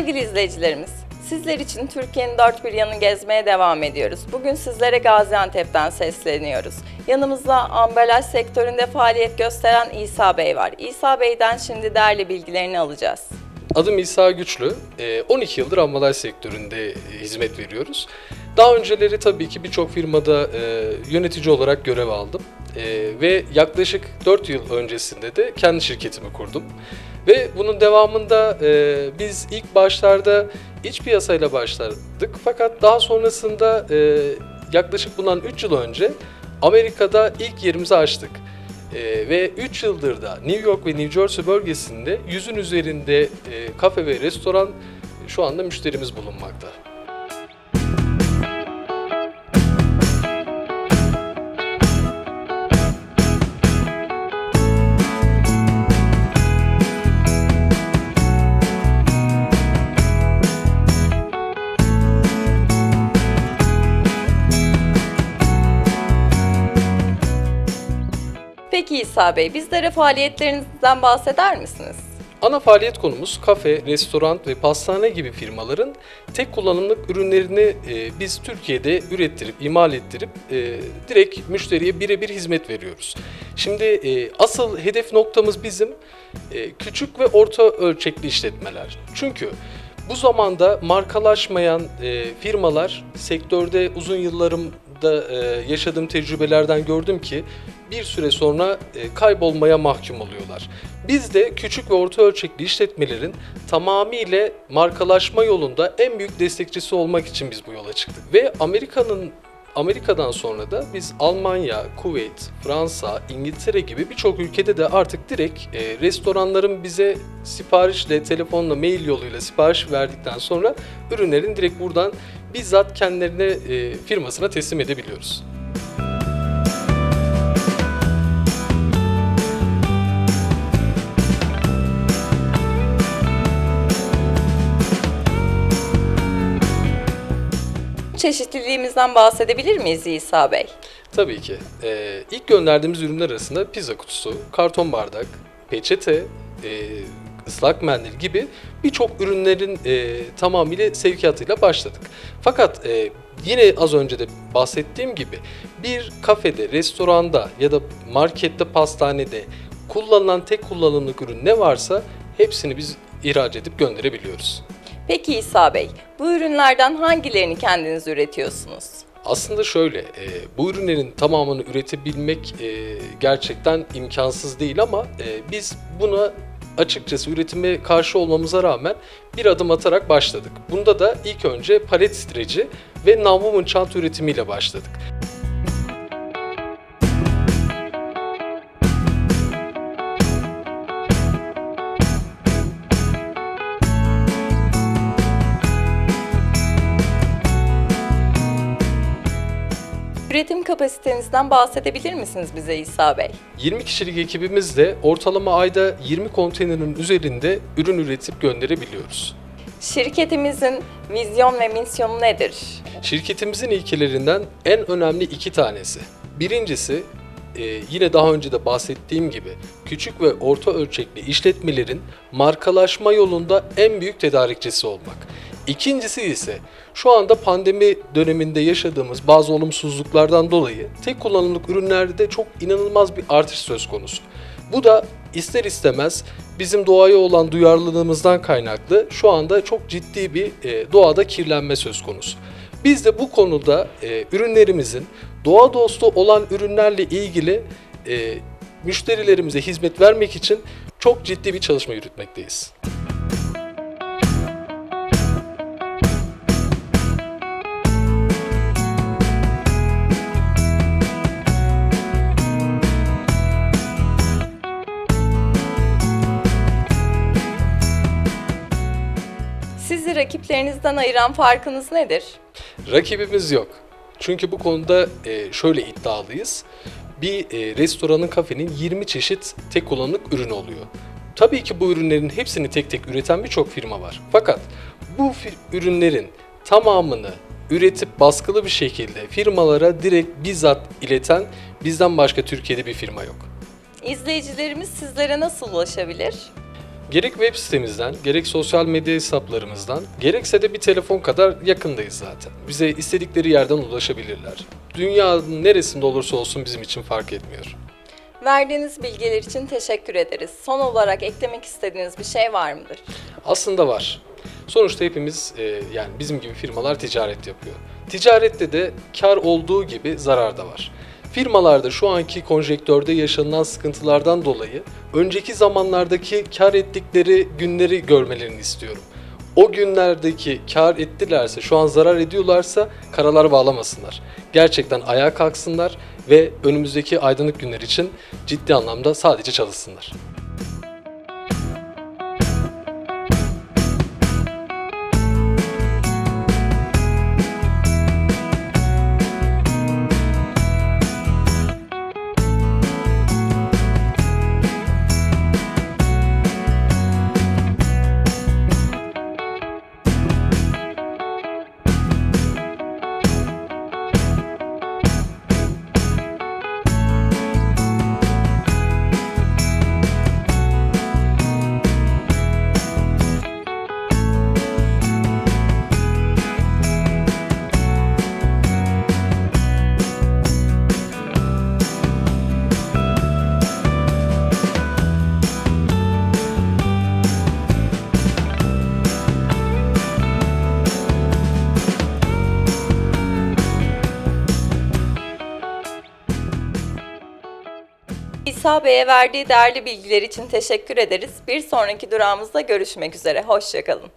Sevgili izleyicilerimiz, sizler için Türkiye'nin dört bir yanını gezmeye devam ediyoruz. Bugün sizlere Gaziantep'ten sesleniyoruz. Yanımızda ambalaj sektöründe faaliyet gösteren İsa Bey var. İsa Bey'den şimdi değerli bilgilerini alacağız. Adım İsa Güçlü. Ee, 12 yıldır ambalaj sektöründe e, hizmet veriyoruz. Daha önceleri tabii ki birçok firmada e, yönetici olarak görev aldım. E, ve yaklaşık 4 yıl öncesinde de kendi şirketimi kurdum. Ve bunun devamında biz ilk başlarda iç piyasayla başladık. Fakat daha sonrasında yaklaşık bundan 3 yıl önce Amerika'da ilk yerimizi açtık. Ee, ve 3 yıldır da New York ve New Jersey bölgesinde yüzün üzerinde e, kafe ve restoran şu anda müşterimiz bulunmakta. Peki İsa Bey, bizlere faaliyetlerinizden bahseder misiniz? Ana faaliyet konumuz kafe, restoran ve pastane gibi firmaların tek kullanımlık ürünlerini e, biz Türkiye'de ürettirip, imal ettirip e, direkt müşteriye birebir hizmet veriyoruz. Şimdi e, asıl hedef noktamız bizim e, küçük ve orta ölçekli işletmeler. Çünkü bu zamanda markalaşmayan e, firmalar sektörde uzun yıllarımda e, yaşadığım tecrübelerden gördüm ki bir süre sonra e, kaybolmaya mahkum oluyorlar. Biz de küçük ve orta ölçekli işletmelerin tamamıyla markalaşma yolunda en büyük destekçisi olmak için biz bu yola çıktık. Ve Amerika'nın Amerika'dan sonra da biz Almanya, Kuveyt, Fransa, İngiltere gibi birçok ülkede de artık direkt e, restoranların bize siparişle, telefonla, mail yoluyla sipariş verdikten sonra ürünlerin direkt buradan bizzat kendilerine e, firmasına teslim edebiliyoruz. Çeşitliliğimizden bahsedebilir miyiz İsa Bey? Tabii ki. Ee, ilk gönderdiğimiz ürünler arasında pizza kutusu, karton bardak, peçete, e, ıslak mendil gibi birçok ürünlerin e, tamamıyla sevkiyatıyla başladık. Fakat e, yine az önce de bahsettiğim gibi bir kafede, restoranda ya da markette, pastanede kullanılan tek kullanımlık ürün ne varsa hepsini biz ihraç edip gönderebiliyoruz. Peki İsa Bey, bu ürünlerden hangilerini kendiniz üretiyorsunuz? Aslında şöyle, e, bu ürünlerin tamamını üretebilmek e, gerçekten imkansız değil ama e, biz buna açıkçası üretime karşı olmamıza rağmen bir adım atarak başladık. Bunda da ilk önce palet streci ve non-woven çanta üretimiyle başladık. Üretim kapasitenizden bahsedebilir misiniz bize İsa Bey? 20 kişilik ekibimizle ortalama ayda 20 konteynerin üzerinde ürün üretip gönderebiliyoruz. Şirketimizin vizyon ve misyonu nedir? Şirketimizin ilkelerinden en önemli iki tanesi. Birincisi e, yine daha önce de bahsettiğim gibi küçük ve orta ölçekli işletmelerin markalaşma yolunda en büyük tedarikçisi olmak. İkincisi ise şu anda pandemi döneminde yaşadığımız bazı olumsuzluklardan dolayı tek kullanımlık ürünlerde çok inanılmaz bir artış söz konusu. Bu da ister istemez bizim doğaya olan duyarlılığımızdan kaynaklı şu anda çok ciddi bir e, doğada kirlenme söz konusu. Biz de bu konuda e, ürünlerimizin doğa dostu olan ürünlerle ilgili e, müşterilerimize hizmet vermek için çok ciddi bir çalışma yürütmekteyiz. Rakiplerinizden ayıran farkınız nedir? Rakibimiz yok. Çünkü bu konuda e, şöyle iddialıyız. Bir e, restoranın, kafenin 20 çeşit tek kullanımlık ürün oluyor. Tabii ki bu ürünlerin hepsini tek tek üreten birçok firma var. Fakat bu ürünlerin tamamını üretip baskılı bir şekilde firmalara direkt bizzat ileten bizden başka Türkiye'de bir firma yok. İzleyicilerimiz sizlere nasıl ulaşabilir? Gerek web sitemizden, gerek sosyal medya hesaplarımızdan, gerekse de bir telefon kadar yakındayız zaten. Bize istedikleri yerden ulaşabilirler. Dünyanın neresinde olursa olsun bizim için fark etmiyor. Verdiğiniz bilgiler için teşekkür ederiz. Son olarak eklemek istediğiniz bir şey var mıdır? Aslında var. Sonuçta hepimiz e, yani bizim gibi firmalar ticaret yapıyor. Ticarette de kar olduğu gibi zarar da var. Firmalarda şu anki konjektörde yaşanılan sıkıntılardan dolayı önceki zamanlardaki kar ettikleri günleri görmelerini istiyorum. O günlerdeki kar ettilerse, şu an zarar ediyorlarsa karalar bağlamasınlar. Gerçekten ayağa kalksınlar ve önümüzdeki aydınlık günler için ciddi anlamda sadece çalışsınlar. İsa Bey'e verdiği değerli bilgiler için teşekkür ederiz. Bir sonraki durağımızda görüşmek üzere. Hoşçakalın.